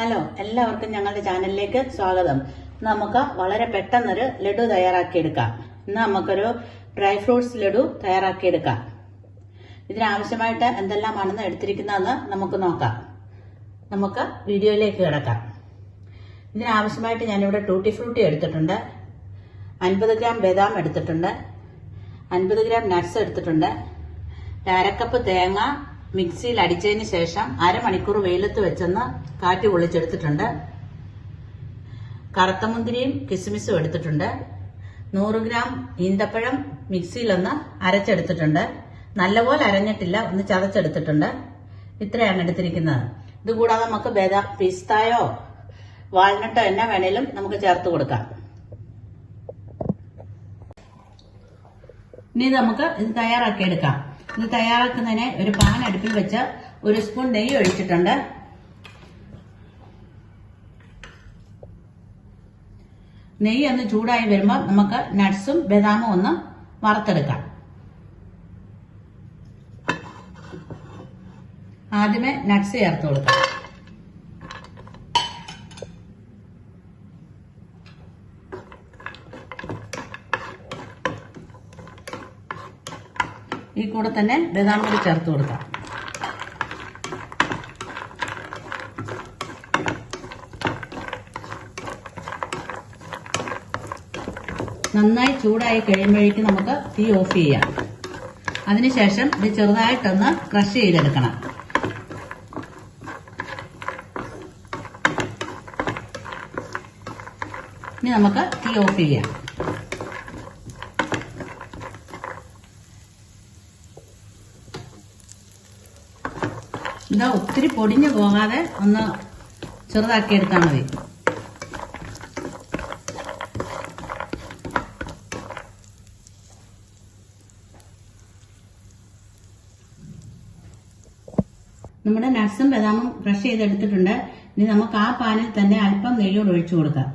Hello എല്ലാവർക്കും ഞങ്ങളുടെ ചാനലിലേക്ക് സ്വാഗതം. നമുക്ക് വളരെ പെട്ടെന്നൊരു ലഡു തയ്യാറാക്കിയെടുക്കാം. ഇന്ന് നമുക്കൊരു ഡ്രൈ ഫ്രൂട്ട്സ് ലഡു തയ്യാറാക്കിയെടുക്കാം. ഇതിനാവശ്യമായിട്ട് എന്തെല്ലാമാണെന്ന് എടുത്തിരിക്കുന്നതെന്ന് നമുക്ക് നോക്കാം. നമുക്ക് വീഡിയോയിലേക്ക് കിടക്കാം. ഇതിനാവശ്യമായിട്ട് ഞാനിവിടെ ടൂട്ടി ഫ്രൂട്ടി എടുത്തിട്ടുണ്ട്. അൻപത് ഗ്രാം ബദാം എടുത്തിട്ടുണ്ട്. അൻപത് ഗ്രാം നട്ട്സ് എടുത്തിട്ടുണ്ട്. അരക്കപ്പ് തേങ്ങ മിക്സിയിൽ അടിച്ചതിന് ശേഷം അരമണിക്കൂർ വെയിലത്ത് വെച്ചെന്ന് കാറ്റ് പൊള്ളിച്ചെടുത്തിട്ടുണ്ട്. കറുത്തമുന്തിരിയും കിസ്മിസും എടുത്തിട്ടുണ്ട്. നൂറ് ഗ്രാം ഈന്തപ്പഴം മിക്സിയിലൊന്ന് അരച്ചെടുത്തിട്ടുണ്ട്. നല്ലപോലെ അരഞ്ഞിട്ടില്ല ഒന്ന് ചതച്ചെടുത്തിട്ടുണ്ട്. ഇത്രയാണ് എടുത്തിരിക്കുന്നത്. ഇതുകൂടാതെ നമുക്ക് ബദാം പിസ്തായോ വാൾനട്ടോ എന്നാ വേണേലും നമുക്ക് ചേർത്ത് കൊടുക്കാം. ഇനി നമുക്ക് ഇത് തയ്യാറാക്കി എടുക്കാം ഇത് തയ്യാറാക്കുന്നതിന് ഒരു പാൻ അടുപ്പിൽ വെച്ച് ഒരു സ്പൂൺ നെയ്യ് ഒഴിച്ചിട്ടുണ്ട്. നെയ്യ് ഒന്ന് ചൂടായി വരുമ്പോൾ നമുക്ക് നട്ട്സും ബദാമും ഒന്ന് വറുത്തെടുക്കാം. ആദ്യമേ നട്ട്സ് ചേർത്ത് കൊടുക്കാം. ഈ കൂടെ തന്നെ ബദാം കൂടി ചേർത്ത് കൊടുക്കാം. നന്നായി ചൂടായി കഴിയുമ്പോഴേക്കും നമുക്ക് തീ ഓഫ് ചെയ്യാം. അതിനുശേഷം ഇത് ചെറുതായിട്ടൊന്ന് ക്രഷ് ചെയ്തെടുക്കണം. ഇനി നമുക്ക് തീ ഓഫ് ചെയ്യാം. ഇതാ ഒത്തിരി പൊടിഞ്ഞു പോകാതെ ഒന്ന് ചെറുതാക്കി എടുത്താൽ മതി. നമ്മുടെ നട്ട്സും ബദാമും ക്രഷ് ചെയ്തെടുത്തിട്ടുണ്ട്. ഇനി നമുക്ക് ആ പാനിൽ തന്നെ അല്പം നെയ്യോട് ഒഴിച്ചു കൊടുക്കാം.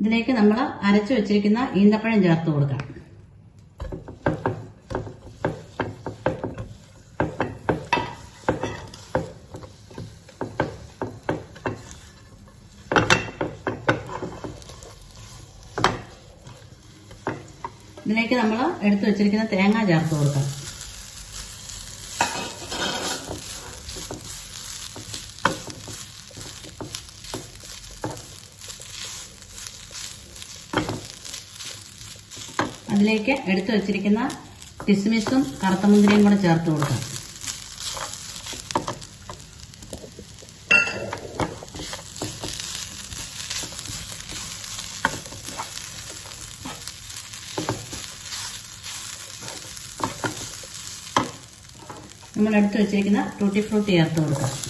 ഇതിലേക്ക് നമ്മൾ അരച്ചു വെച്ചിരിക്കുന്ന ഈന്തപ്പഴം ചേർത്ത് കൊടുക്കാം ഇതിലേക്ക് നമ്മൾ എടുത്തു വെച്ചിരിക്കുന്ന തേങ്ങ ചേർത്ത് കൊടുക്കാം അതിലേക്ക് എടുത്തു വെച്ചിരിക്കുന്ന കിസ്മിസും കറുത്തമുന്തിരിയും കൂടെ ചേർത്ത് കൊടുക്കാം. നമ്മൾ എടുത്തു വെച്ചിരിക്കുന്ന ടൂട്ടി ഫ്രൂട്ടി ചേർത്ത് കൊടുക്കാം.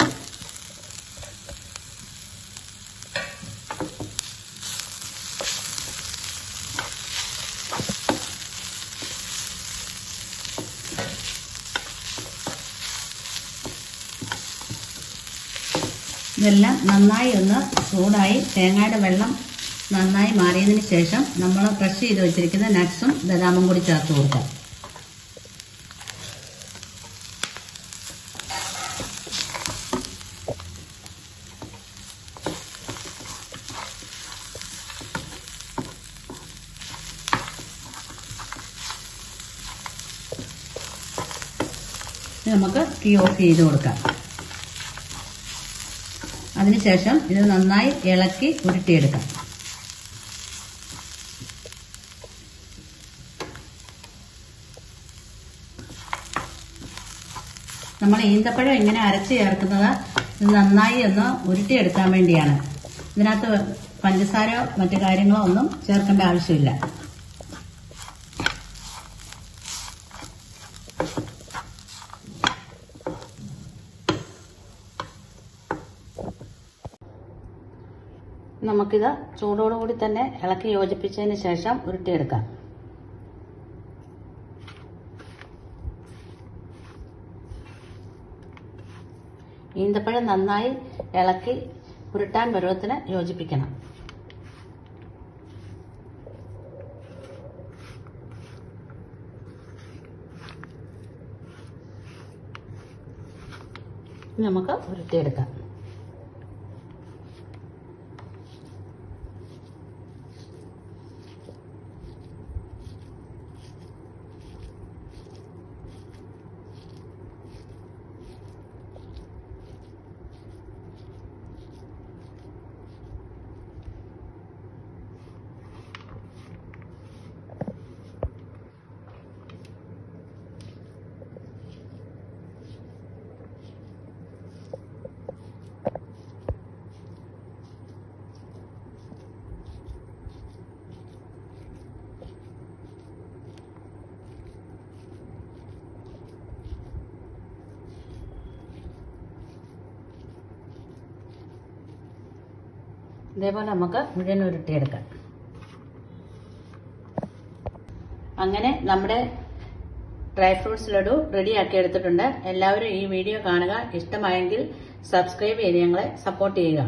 ഇതെല്ലാം നന്നായി ഒന്ന് ചൂടായി തേങ്ങയുടെ വെള്ളം നന്നായി മാറിയതിന് ശേഷം നമ്മൾ ക്രഷ് ചെയ്ത് വെച്ചിരിക്കുന്ന നട്ട്സും ബദാമും കൂടി ചേർത്ത് കൊടുക്കാം. നമുക്ക് തീ ഓഫ് ചെയ്ത് കൊടുക്കാം. അതിനുശേഷം ഇത് നന്നായി ഇളക്കി ഉരുട്ടിയെടുക്കാം. നമ്മൾ ഈന്തപ്പഴം ഇങ്ങനെ അരച്ച് ചേർക്കുന്നത് നന്നായി ഒന്ന് ഉരുട്ടിയെടുക്കാൻ വേണ്ടിയാണ്. ഇതിനകത്ത് പഞ്ചസാരയോ മറ്റു കാര്യങ്ങളോ ഒന്നും ചേർക്കേണ്ട ആവശ്യമില്ല. നമുക്കിത് ചൂടോടുകൂടി തന്നെ ഇളക്കി യോജിപ്പിച്ചതിന് ശേഷം ഉരുട്ടിയെടുക്കാം. ഈന്തപ്പഴം നന്നായി ഇളക്കി ഉരുട്ടാൻ പരുവത്തിന് യോജിപ്പിക്കണം. നമുക്ക് ഉരുട്ടിയെടുക്കാം. ഇതേപോലെ നമുക്ക് മുഴുവൻ ഉരുട്ടിയെടുക്കാം അങ്ങനെ നമ്മുടെ ഡ്രൈ ഫ്രൂട്ട്സ് ലഡു ആക്കി എടുത്തിട്ടുണ്ട്. എല്ലാവരും ഈ വീഡിയോ കാണുക. ഇഷ്ടമായെങ്കിൽ സബ്സ്ക്രൈബ് ചെയ്ത് ഞങ്ങളെ സപ്പോർട്ട് ചെയ്യുക.